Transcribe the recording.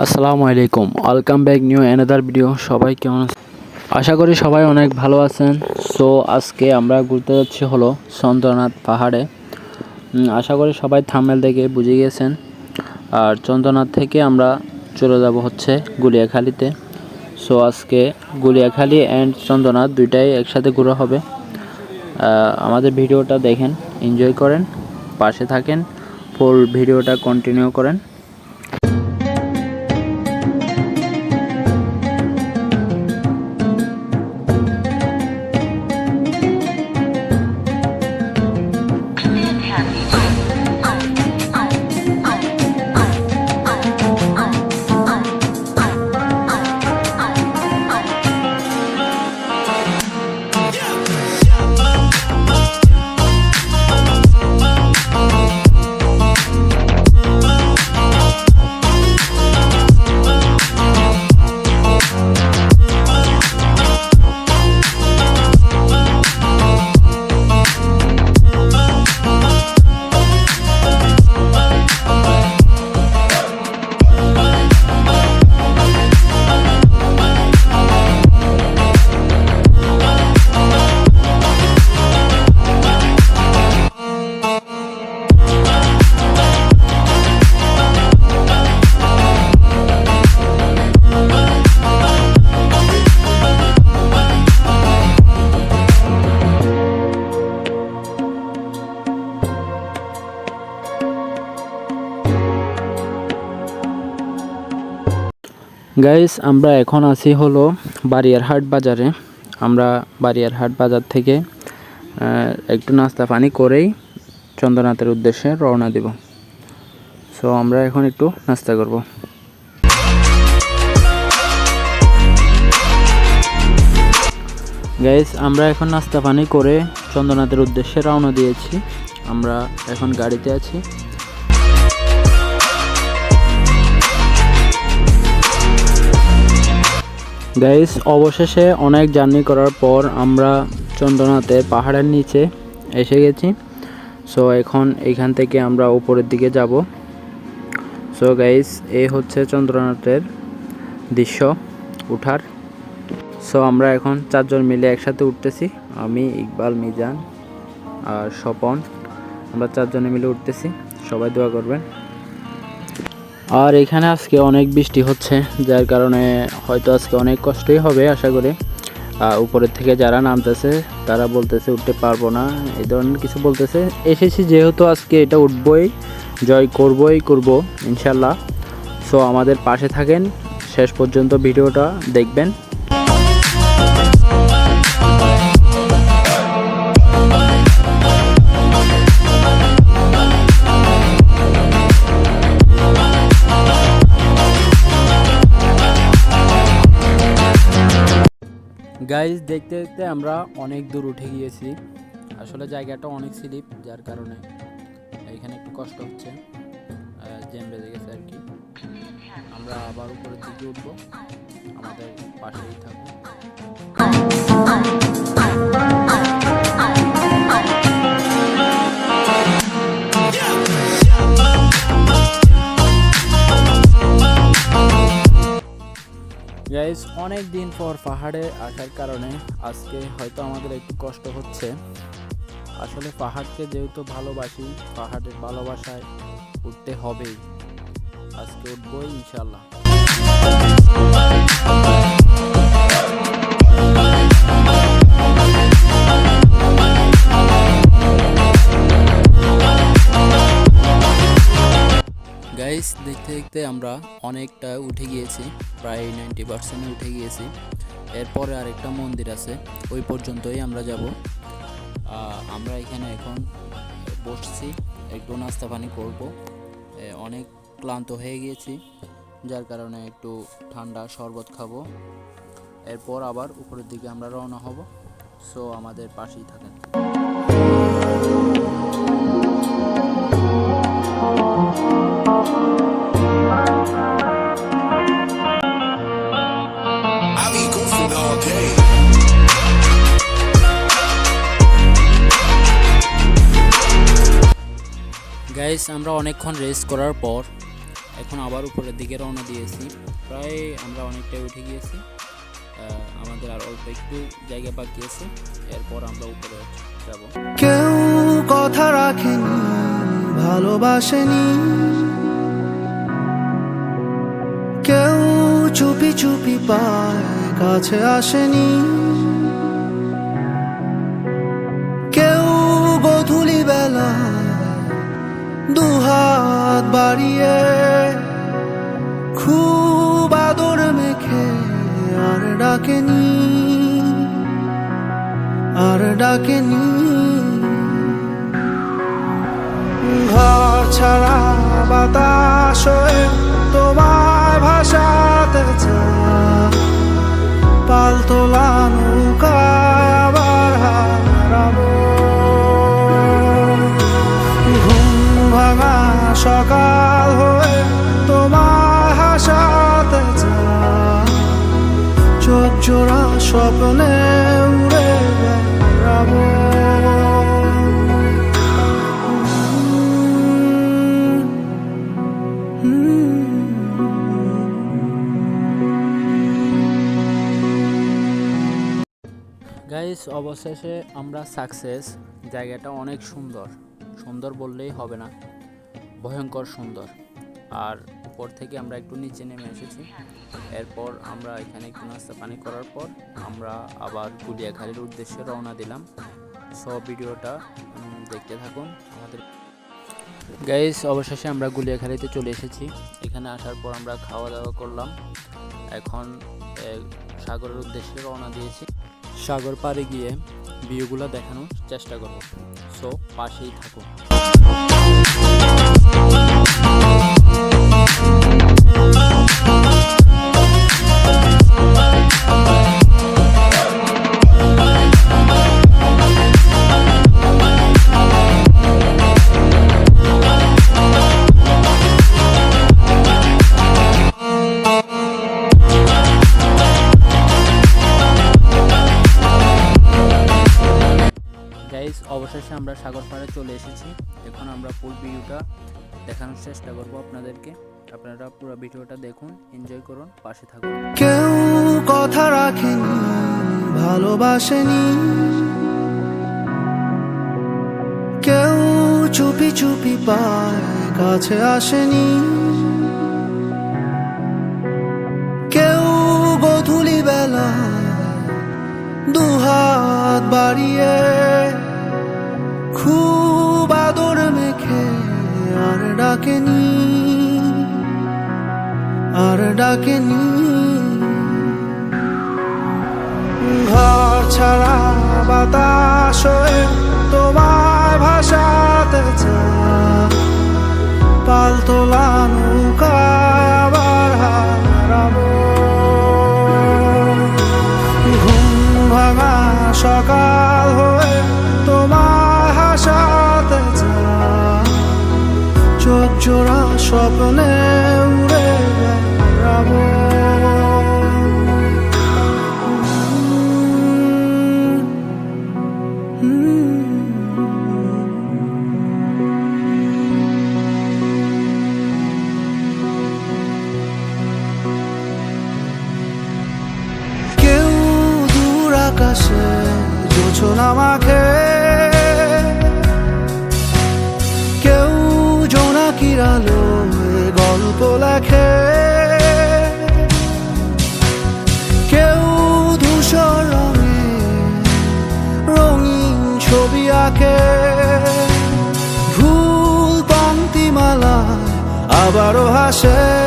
আসসালামু আলাইকুম। Welcome back new another video সবাই কেমন আছেন? আশা করি সবাই অনেক ভালো আছেন। সো আজকে আমরা ঘুরতে যাচ্ছি হলো চন্দ্রনাথ পাহাড়ে। আশা করি সবাই থামেল দেখে বুঝে গেছেন। আর চন্দ্রনাথ থেকে আমরা চলে যাব হচ্ছে গুলিয়াখালীতে। সো আজকে গুলিয়াখালী অ্যান্ড চন্দ্রনাথ দুইটাই একসাথে ঘোরা হবে। আমাদের ভিডিওটা দেখেন এনজয় করেন, পাশে থাকেন ফুল ভিডিওটা কন্টিনিউ করেন। গাইস আমরা এখন আছি হলো বারিয়ারহাট বাজারে। আমরা বারিয়ারহাট বাজার থেকে একটু নাস্তা পানি করেই চন্দ্রনাথের উদ্দেশ্যে রওনা দেব। সো আমরা এখন একটু নাস্তা করব। গাইস আমরা এখন নাস্তা পানি করে চন্দ্রনাথের উদ্দেশ্যে রওনা দিয়েছি। আমরা এখন গাড়িতে আছি। গাইস অবশেষে অনেক জার্নি করার পর আমরা চন্দ্রনাথের পাহাড়ের নিচে এসে গেছি। সো এখন এইখান থেকে আমরা উপরের দিকে যাব। সো গাইস এই হচ্ছে চন্দ্রনাথের দৃশ্য উঠার। সো আমরা এখন চারজন মিলে একসাথে উঠতেছি। আমি, ইকবাল, মিজান আর স্বপন। আমরা চারজনে মিলে উঠতেছি। সবাই দোয়া করবেন। আর এখানে আজকে অনেক বৃষ্টি হচ্ছে, যার কারণে হয়তো আজকে অনেক কষ্টই হবে আশা করি। উপরের থেকে যারা নামতেছে, তারা বলতেছে উঠতে পারব না, এই ধরনের কিছু বলতেছে। এসেছি যেহেতু আজকে এটা উঠবই, জয় করবই, করব, ইনশাল্লাহ। সো আমাদের পাশে থাকেন। শেষ পর্যন্ত ভিডিওটা দেখবেন। গাইজ দেখতে দেখতে আমরা অনেক দূর উঠে গিয়েছি। আসলে জায়গাটা অনেক স্লিপ, যার কারণে এখানে একটু কষ্ট হচ্ছে। জ্যাম বেজে গেছে আর কি। আমরা আবার উপরের দিকে উঠবো। আমাদের পাশেই থাকুন গাইস অনেক দিন পর পাহাড়ে আসার কারণে আজকে হয়তো আমাদের একটু কষ্ট হচ্ছে। আসলে পাহাড়কে যেহেতু ভালোবাসি, পাহাড়ের ভালোবাসায় উঠতে হবেই। আজকে উঠবই ইনশাল্লাহ দেখতে আমরা অনেকটা উঠে গিয়েছি, প্রায় নাইনটি পার্সেন্টে উঠে গিয়েছি। এরপরে আরেকটা মন্দির আছে, ওই পর্যন্তই আমরা যাব। আমরা এখানে এখন বসছি, একটু নাস্তা পানি করব। অনেক ক্লান্ত হয়ে গিয়েছি, যার কারণে একটু ঠান্ডা শরবত খাব। এরপর আবার উপরের দিকে আমরা রওনা হব, সো আমাদের পাশেই থাকেন। গাইস আমরা অনেকক্ষণ রেস্ট করার পর এখন আবার উপরের দিকে রওনা দিয়েছি। প্রায় আমরা অনেকটাই উঠে গিয়েছি। আমাদের আর অল্প একটু জায়গা বাকি আছে। এরপর আমরা উপরে যাব। কেউ কথা রাখেনি, ভালোবাসেনি। কেউ চুপি চুপি পায়, কাছে আসেনি। কেউ গধুলি বেলা দুহাত বাড়িয়ে খুব আদর মেখে আর ডাকেনি আর ডাকেনি। ঘর ছাড়া বাতাস তোমার ভাষাতে চায়। সকাল হয়ে তোমার হাসাতে চোখ জোড়া স্বপ্নে উড়ে বেড়াবো। গাইস অবশেষে আমরা সাকসেস জায়গাটা অনেক সুন্দর। সুন্দর বললেই হবে না। ভয়ঙ্কর সুন্দর। আর উপর থেকে আমরা একটু নিচে নেমে এসেছি। এরপর আমরা এখানে একটু নাস্তা পানি করার পর আমরা আবার গুলিয়াখালির উদ্দেশ্যে রওনা দিলাম। সব ভিডিওটা দেখতে থাকুন। আমাদের গাইস অবশেষে আমরা গুলিয়াখালিতে চলে এসেছি। এখানে আসার পর আমরা খাওয়া দাওয়া করলাম। এখন সাগরের উদ্দেশ্যে রওনা দিয়েছি। সাগর পাড়ে গিয়ে ভিউগুলো দেখানোর চেষ্টা করব। সো, পাশেই থাকুন। আমরা সাগর পাড়ে চলে এসেছি। এখন আমরা ফুল ভিউটা দেখানোর চেষ্টা করব আপনাদেরকে। আপনারা পুরো ভিডিওটা দেখুন, এনজয় করুন, পাশে থাকুন। কেউ কথা রাখেনি, ভালোবাসেনি। কেউ চুপি চুপি পায়, কাছে আসেনি। কেউ গধুলি বেলা দুহাত বাড়িয়ে খুব আদর মেখে আর ডাকেনি আর ডাকেনি। ঘর ছাড়া বাতাস স্বপ্নে উড়ে বেড়াবো। কেউ দূর আকাশে জোছনা মাখে আবারও হাসে।